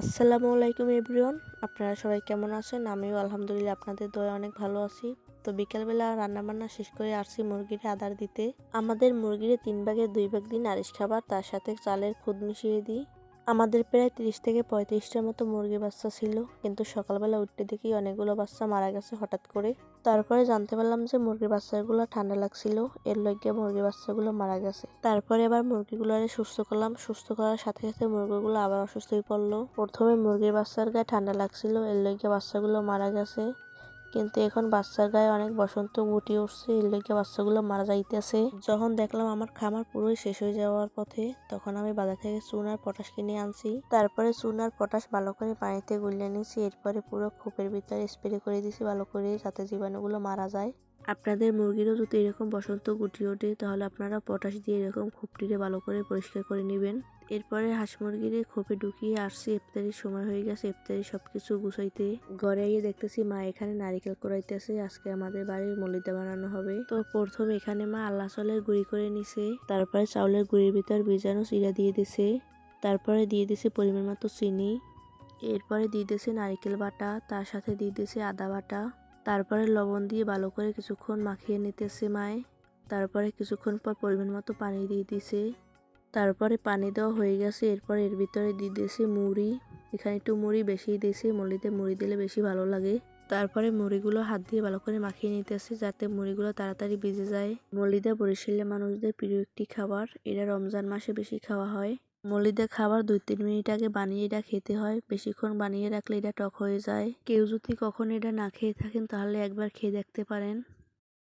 আসসালামু আলাইকুম এভরিওয়ান। আপনারা সবাই কেমন আছেন? আমিও আলহামদুলিল্লাহ আপনাদের দয়া অনেক ভালো আছি। তো বিকালবেলা রান্না বান্না শেষ করে আসছি মুরগির আদার দিতে। আমাদের মুরগিরে তিন ভাগের দুই ভাগ দিন আরিশ খাবার, তার সাথে চালের খুদ মিশিয়ে দিই। আমাদের প্রায় তিরিশ থেকে পঁয়ত্রিশটার মতো মুরগি বাচ্চা ছিল, কিন্তু সকালবেলা উঠতে দেখি অনেকগুলো বাচ্চা মারা গেছে হঠাৎ করে। তারপরে জানতে পারলাম যে মুরগির বাচ্চাগুলো ঠান্ডা লাগছিল, এর লগে মুরগির বাচ্চাগুলো মারা গেছে। তারপরে আবার মুরগিগুলো আরে সুস্থ করলাম, সুস্থ করার সাথে সাথে মুরগিগুলো আবার অসুস্থ হয়ে পড়ল। প্রথমে মুরগির বাচ্চার গায়ে ঠান্ডা লাগছিল, এর লগে বাচ্চাগুলো মারা গেছে। কিন্তু এখন বাচ্চার গায়ে অনেক বসন্ত গুটি উঠছে, এর লেগে বাচ্চাগুলো মারা যাইতেছে। যখন দেখলাম আমার খামার পুরোই শেষ হয়ে যাওয়ার পথে, তখন আমি বাজার থেকে চুন আর পটাশ কিনে আনছি। তারপরে চুন আর পটাশ ভালো করে পানিতে গুলিয়ে নিয়েছি, এরপরে পুরো খোপের ভিতরে স্প্রে করে দিয়েছি, ভালো করে যাতে জীবাণুগুলো মারা যায়। আপনাদের মুরগিরও যদি এরকম বসন্ত গুটি ওঠে, তাহলে আপনারা পটাশ দিয়ে এরকম খোপটিরে ভালো করে পরিষ্কার করে নেবেন। এরপরে হাঁস মুরগিরে খোপে ঢুকিয়ে আসছি, ইফতারির সময় হয়ে গেছে ইফতারি সব কিছু গুছাইতে। ঘরে গিয়ে দেখতেছি মা এখানে নারিকেল করাইতেছে আজকে আমাদের বাড়ির মলিদা বানানো হবে। তো প্রথম এখানে মা আল্লাহ চালের গুঁড়ি করে নিছে, তারপরে চাউলের গুঁড়ির ভিতর বীজাণু চিরা দিয়ে দিছে, তারপরে দিয়ে দিছে পরিমাণ মতো চিনি, এরপরে দিয়ে দিছে নারিকেল বাটা, তার সাথে দিয়ে দিয়েছে আদা বাটা। তারপরে লবণ দিয়ে ভালো করে কিছুক্ষণ মাখিয়ে নিতেছে মায়। তারপরে কিছুক্ষণ পর পরিমাণ মতো পানি দিয়ে দিছে। তারপরে পানি দেওয়া হয়ে গেছে, এরপর এর ভিতরে দিয়ে দিয়েছে মুড়ি। এখানে একটু মুড়ি বেশি দিয়েছি, মুড়িতে মুড়ি দিলে বেশি ভালো লাগে। তারপরে মুড়িগুলো হাত দিয়ে ভালো করে মাখিয়ে নিতেছে যাতে মুড়িগুলো তাড়াতাড়ি ভিজে যায়। মলিদা বরিশালের মানুষদের প্রিয় একটি খাবার। এটা রমজান মাসে বেশি খাওয়া হয়। মলিদা খাবার দুই তিন মিনিট আগে বানিয়ে এটা খেতে হয়। বেশিক্ষণ বানিয়ে রাখলে এটা টক হয়ে যায়। কেউ যদি কখনো এটা না খেয়ে থাকেন, তাহলে একবার খেয়ে দেখতে পারেন।